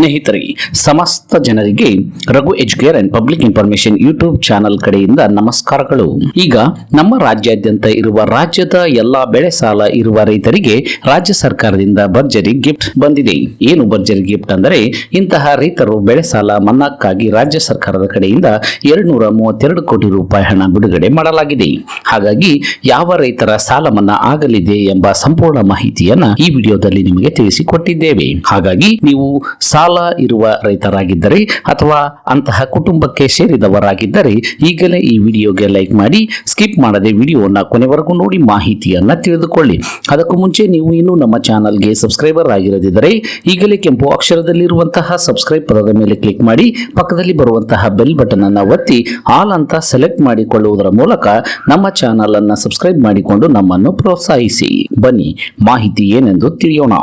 ಸ್ನೇಹಿತರೆ ಸಮಸ್ತ ಜನರಿಗೆ Raghu Educare and public information YouTube channel ಕಡೆಯಿಂದ ನಮಸ್ಕಾರಗಳು. ಈಗ ನಮ್ಮ ರಾಜ್ಯಾದ್ಯಂತ ಇರುವ ರಾಜ್ಯದ ಎಲ್ಲಾ ಬೆಳೆ ಸಾಲ ಇರುವ ರೈತರಿಗೆ ರಾಜ್ಯ ಸರ್ಕಾರದಿಂದ ಭರ್ಜರಿ ಗಿಫ್ಟ್ ಬಂದಿದೆ. ಏನು ಭರ್ಜರಿ ಗಿಫ್ಟ್ ಅಂದರೆ ಇಂತಹ ರೈತರು ಬೆಳೆ ಸಾಲ ಮನ್ನಾಕ್ಕಾಗಿ ರಾಜ್ಯ ಸರ್ಕಾರದ ಕಡೆಯಿಂದ ಎರಡ್ನೂರ ಮೂವತ್ತೆರಡು ಕೋಟಿ ರೂಪಾಯಿ ಹಣ ಬಿಡುಗಡೆ ಮಾಡಲಾಗಿದೆ. ಹಾಗಾಗಿ ಯಾವ ರೈತರ ಸಾಲ ಮನ್ನಾ ಆಗಲಿದೆ ಎಂಬ ಸಂಪೂರ್ಣ ಮಾಹಿತಿಯನ್ನ ಈ ವಿಡಿಯೋದಲ್ಲಿ ನಿಮಗೆ ತಿಳಿಸಿಕೊಟ್ಟಿದ್ದೇವೆ. ಹಾಗಾಗಿ ನೀವು ಸಾಲ ಇರುವ ರೈತರಾಗಿದ್ದರೆ ಅಥವಾ ಅಂತಹ ಕುಟುಂಬಕ್ಕೆ ಸೇರಿದವರಾಗಿದ್ದರೆ ಈಗಲೇ ಈ ವಿಡಿಯೋಗೆ ಲೈಕ್ ಮಾಡಿ, ಸ್ಕಿಪ್ ಮಾಡದೆ ವಿಡಿಯೋನ ಕೊನೆವರೆಗೂ ನೋಡಿ ಮಾಹಿತಿಯನ್ನು ತಿಳಿದುಕೊಳ್ಳಿ. ಅದಕ್ಕೂ ಮುಂಚೆ ನೀವು ಇನ್ನೂ ನಮ್ಮ ಚಾನಲ್ಗೆ ಸಬ್ಸ್ಕ್ರೈಬರ್ ಆಗಿರದಿದ್ದರೆ ಈಗಲೇ ಕೆಂಪು ಅಕ್ಷರದಲ್ಲಿರುವಂತಹ ಸಬ್ಸ್ಕ್ರೈಬ್ ಪದದ ಮೇಲೆ ಕ್ಲಿಕ್ ಮಾಡಿ, ಪಕ್ಕದಲ್ಲಿ ಬರುವಂತಹ ಬೆಲ್ ಬಟನ್ ಅನ್ನು ಒತ್ತಿ, ಆಲ್ ಅಂತ ಸೆಲೆಕ್ಟ್ ಮಾಡಿಕೊಳ್ಳುವುದರ ಮೂಲಕ ನಮ್ಮ ಚಾನಲ್ ಅನ್ನು ಸಬ್ಸ್ಕ್ರೈಬ್ ಮಾಡಿಕೊಂಡು ನಮ್ಮನ್ನು ಪ್ರೋತ್ಸಾಹಿಸಿ. ಬನ್ನಿ, ಮಾಹಿತಿ ಏನೆಂದು ತಿಳಿಯೋಣ.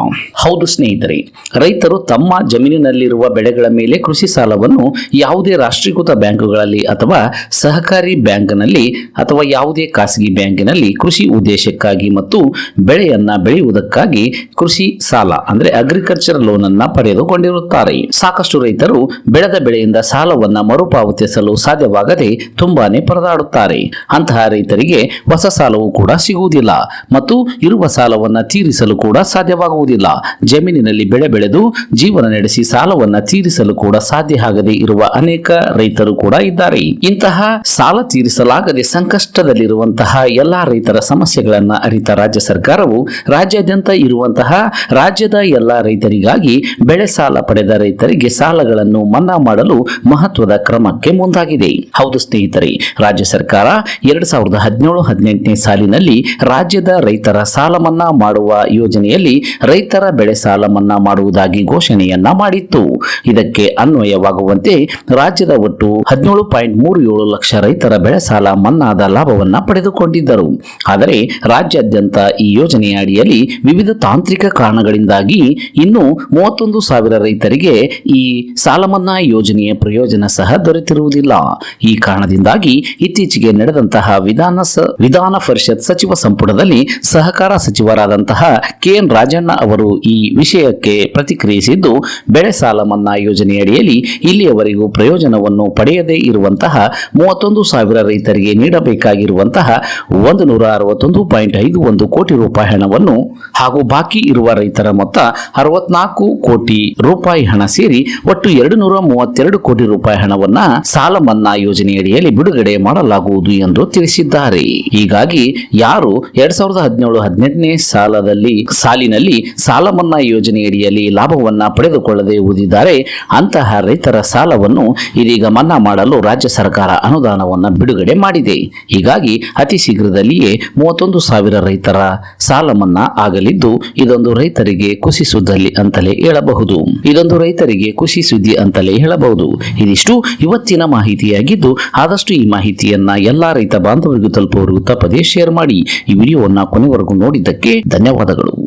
ಹೌದು ಸ್ನೇಹಿತರೆ, ರೈತರು ತಮ್ಮ ಜಮೀನಿನಲ್ಲಿರುವ ಬೆಳೆಗಳ ಮೇಲೆ ಕೃಷಿ ಸಾಲವನ್ನು ಯಾವುದೇ ರಾಷ್ಟ್ರೀಕೃತ ಬ್ಯಾಂಕುಗಳಲ್ಲಿ ಅಥವಾ ಸಹಕಾರಿ ಬ್ಯಾಂಕ್ನಲ್ಲಿ ಅಥವಾ ಯಾವುದೇ ಖಾಸಗಿ ಬ್ಯಾಂಕಿನಲ್ಲಿ ಕೃಷಿ ಉದ್ದೇಶಕ್ಕಾಗಿ ಮತ್ತು ಬೆಳೆಯನ್ನ ಬೆಳೆಯುವುದಕ್ಕಾಗಿ ಕೃಷಿ ಸಾಲ, ಅಂದ್ರೆ ಅಗ್ರಿಕಲ್ಚರ್ ಲೋನ್ ಅನ್ನ ಪಡೆದುಕೊಂಡಿರುತ್ತಾರೆ. ಸಾಕಷ್ಟು ರೈತರು ಬೆಳೆದ ಬೆಳೆಯಿಂದ ಸಾಲವನ್ನ ಮರುಪಾವತಿಸಲು ಸಾಧ್ಯವಾಗದೆ ತುಂಬಾನೇ ಪರದಾಡುತ್ತಾರೆ. ಅಂತಹ ರೈತರಿಗೆ ಹೊಸ ಸಾಲವು ಕೂಡ ಸಿಗುವುದಿಲ್ಲ ಮತ್ತು ಇರುವ ಸಾಲವನ್ನ ತೀರಿಸಲು ಕೂಡ ಸಾಧ್ಯವಾಗುವುದಿಲ್ಲ. ಜಮೀನಿನಲ್ಲಿ ಬೆಳೆ ಬೆಳೆದು ಜೀವನ ನಡೆಸಿ ಸಾಲವನ್ನ ತೀರಿಸಲು ಕೂಡ ಸಾಧ್ಯ ಆಗದೆ ಇರುವ ಅನೇಕ ರೈತರು ಕೂಡ ಇದ್ದಾರೆ. ಇಂತಹ ಸಾಲ ತೀರಿಸಲಾಗದೆ ಸಂಕಷ್ಟದಲ್ಲಿರುವಂತಹ ಎಲ್ಲಾ ರೈತರ ಸಮಸ್ಯೆಗಳನ್ನ ಅರಿತ ರಾಜ್ಯ ಸರ್ಕಾರವು ರಾಜ್ಯಾದ್ಯಂತ ಇರುವಂತಹ ರಾಜ್ಯದ ಎಲ್ಲಾ ರೈತರಿಗಾಗಿ ಬೆಳೆ ಸಾಲ ಪಡೆದ ರೈತರಿಗೆ ಸಾಲಗಳನ್ನು ಮನ್ನಾ ಮಾಡಲು ಮಹತ್ವದ ಕ್ರಮಕ್ಕೆ ಮುಂದಾಗಿದೆ. ಹೌದು ಸ್ನೇಹಿತರೆ, ರಾಜ್ಯ ಸರ್ಕಾರ ಎರಡ್ ಸಾವಿರದ ಹದಿನೇಳು, ಹದಿನೆಂಟನೇ ಸಾಲಿನಲ್ಲಿ ರಾಜ್ಯದ ರೈತರ ಸಾಲ ಮನ್ನಾ ಮಾಡುವ ಯೋಜನೆಯಲ್ಲಿ ರೈತರ ಬೆಳೆ ಸಾಲ ಮನ್ನಾ ಮಾಡುವುದಾಗಿ ಘೋಷಣೆಯನ್ನ ಮಾಡಿತ್ತು. ಇದಕ್ಕೆ ಅನ್ವಯವಾಗುವಂತೆ ರಾಜ್ಯದ ಒಟ್ಟು ಹದಿನೇಳು ಪಾಯಿಂಟ್ ಮೂರು ಏಳು ಲಕ್ಷ ರೈತರ ಬೆಳೆ ಸಾಲ ಮನ್ನಾದ ಲಾಭವನ್ನ ಪಡೆದುಕೊಂಡಿದ್ದರು. ಆದರೆ ರಾಜ್ಯಾದ್ಯಂತ ಈ ಯೋಜನೆಯ ಅಡಿಯಲ್ಲಿ ವಿವಿಧ ತಾಂತ್ರಿಕ ಕಾರಣಗಳಿಂದಾಗಿ ಇನ್ನೂ ಮೂವತ್ತೊಂದು ಸಾವಿರ ರೈತರಿಗೆ ಈ ಸಾಲ ಮನ್ನಾ ಯೋಜನೆಯ ಪ್ರಯೋಜನ ಸಹ ದೊರೆತಿರುವುದಿಲ್ಲ. ಈ ಕಾರಣದಿಂದಾಗಿ ಇತ್ತೀಚೆಗೆ ನಡೆದಂತಹ ವಿಧಾನ ವಿಧಾನ ಪರಿಷತ್ ಸಚಿವ ಸಂಪುಟದಲ್ಲಿ ಸಹಕಾರ ಸಚಿವರಾದಂತಹ ಕೆ ಎನ್ ರಾಜಣ್ಣ ಅವರು ಈ ವಿಷಯಕ್ಕೆ ಪ್ರತಿಕ್ರಿಯಿಸಿದ್ದು ಬೆಳೆ ಸಾಲ ಮನ್ನಾ ಯೋಜನೆಯಡಿಯಲ್ಲಿ ಇಲ್ಲಿಯವರೆಗೂ ಪ್ರಯೋಜನವನ್ನು ಪಡೆಯದೇ ಇರುವಂತಹ ಮೂವತ್ತೊಂದು ಸಾವಿರ ರೈತರಿಗೆ ನೀಡಬೇಕಾಗಿರುವಂತಹ ಒಂದು ನೂರ ಅರವತ್ತೊಂದು ಪಾಯಿಂಟ್ ಐದು ಒಂದು ಕೋಟಿ ರೂಪಾಯಿ ಹಣವನ್ನು ಹಾಗೂ ಬಾಕಿ ಇರುವ ರೈತರ ಮೊತ್ತ ಅರವತ್ನಾಲ್ಕು ಕೋಟಿ ರೂಪಾಯಿ ಹಣ ಸೇರಿ ಒಟ್ಟು ಎರಡು ನೂರ ಮೂವತ್ತೆರಡು ಕೋಟಿ ರೂಪಾಯಿ ಹಣವನ್ನ ಸಾಲ ಮನ್ನಾ ಯೋಜನೆಯಡಿಯಲ್ಲಿ ಬಿಡುಗಡೆ ಮಾಡಲಾಗುವುದು ಎಂದು ತಿಳಿಸಿದ್ದಾರೆ. ಹೀಗಾಗಿ ಯಾರು ಎರಡ್ ಸಾವಿರದ ಹದಿನೇಳು ಹದಿನೆಂಟನೇ ಸಾಲದಲ್ಲಿ ಸಾಲಿನಲ್ಲಿ ಸಾಲ ಮನ್ನಾ ಯೋಜನೆಯಡಿಯಲ್ಲಿ ಲಾಭವನ್ನ ಪಡೆದುಕೊಳ್ಳದೆ ಉಳಿದಿದ್ದಾರೆ ಅಂತಹ ರೈತರ ಸಾಲವನ್ನು ಇದೀಗ ಮನ್ನಾ ಮಾಡಲು ರಾಜ್ಯ ಸರ್ಕಾರ ಅನುದಾನವನ್ನು ಬಿಡುಗಡೆ ಮಾಡಿದೆ. ಹೀಗಾಗಿ ಅತಿ ಶೀಘ್ರದಲ್ಲಿಯೇ ಮೂವತ್ತೊಂದು ಸಾವಿರ ರೈತರ ಸಾಲ ಮನ್ನಾ ಆಗಲಿದ್ದು, ಇದೊಂದು ರೈತರಿಗೆ ಖುಷಿ ಸುದ್ದಲ್ಲಿ ಅಂತಲೇ ಹೇಳಬಹುದು. ಇದೊಂದು ರೈತರಿಗೆ ಖುಷಿ ಸುದ್ದಿ ಅಂತಲೇ ಹೇಳಬಹುದು. ಇದಿಷ್ಟು ಇವತ್ತಿನ ಮಾಹಿತಿಯಾಗಿದ್ದು, ಆದಷ್ಟು ಈ ಮಾಹಿತಿಯನ್ನ ಎಲ್ಲಾ ರೈತ ಬಾಂಧವರಿಗೂ ತಲುಪುವವರು ತಪ್ಪದೇ ಶೇರ್ ಮಾಡಿ. ಈ ವಿಡಿಯೋವನ್ನ ಕೊನೆವರೆಗೂ ನೋಡಿದ್ದಕ್ಕೆ ಧನ್ಯವಾದಗಳು.